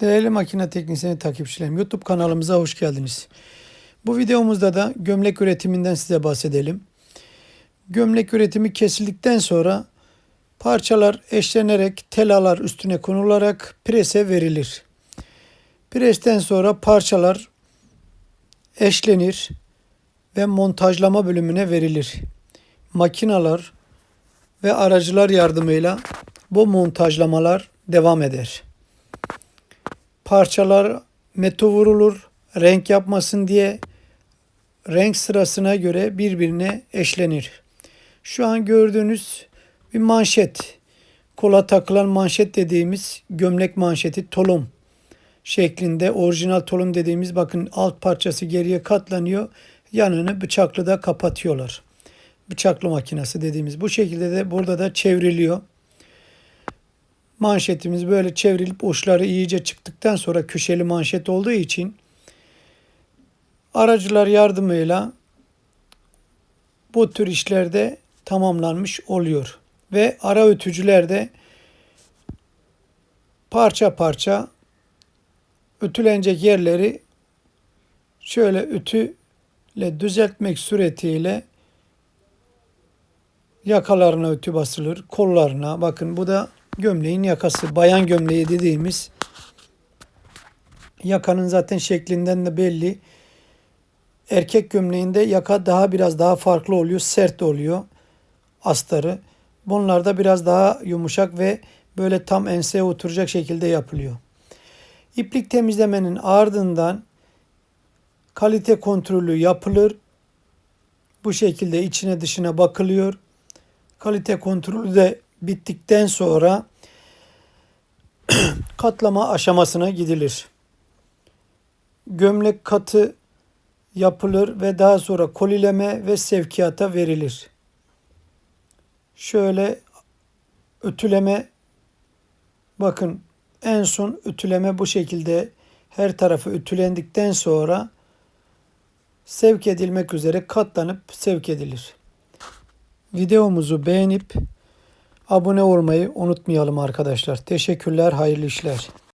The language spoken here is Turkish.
Değerli makine teknisyeni takipçilerim, YouTube kanalımıza hoş geldiniz. Bu videomuzda da gömlek üretiminden size bahsedelim. Gömlek üretimi kesildikten sonra parçalar eşlenerek telalar üstüne konularak prese verilir. Presten sonra parçalar eşlenir ve montajlama bölümüne verilir. Makinalar ve aracılar yardımıyla bu montajlamalar devam eder parçalar meto vurulur renk yapmasın diye renk sırasına göre birbirine eşlenir. Şu an gördüğünüz bir manşet. Kola takılan manşet dediğimiz gömlek manşeti tolum şeklinde orijinal tolum dediğimiz bakın alt parçası geriye katlanıyor. Yanını bıçaklı da kapatıyorlar. Bıçaklı makinesi dediğimiz bu şekilde de burada da çevriliyor manşetimiz böyle çevrilip uçları iyice çıktıktan sonra köşeli manşet olduğu için aracılar yardımıyla bu tür işlerde tamamlanmış oluyor. Ve ara ötücüler de parça parça ötülenecek yerleri şöyle ütüyle düzeltmek suretiyle yakalarına ütü basılır, kollarına. Bakın bu da gömleğin yakası. Bayan gömleği dediğimiz yakanın zaten şeklinden de belli. Erkek gömleğinde yaka daha biraz daha farklı oluyor. Sert oluyor astarı. Bunlarda biraz daha yumuşak ve böyle tam enseye oturacak şekilde yapılıyor. İplik temizlemenin ardından kalite kontrolü yapılır. Bu şekilde içine dışına bakılıyor. Kalite kontrolü de bittikten sonra katlama aşamasına gidilir. Gömlek katı yapılır ve daha sonra kolileme ve sevkiyata verilir. Şöyle ütüleme bakın en son ütüleme bu şekilde her tarafı ütülendikten sonra sevk edilmek üzere katlanıp sevk edilir. Videomuzu beğenip Abone olmayı unutmayalım arkadaşlar. Teşekkürler, hayırlı işler.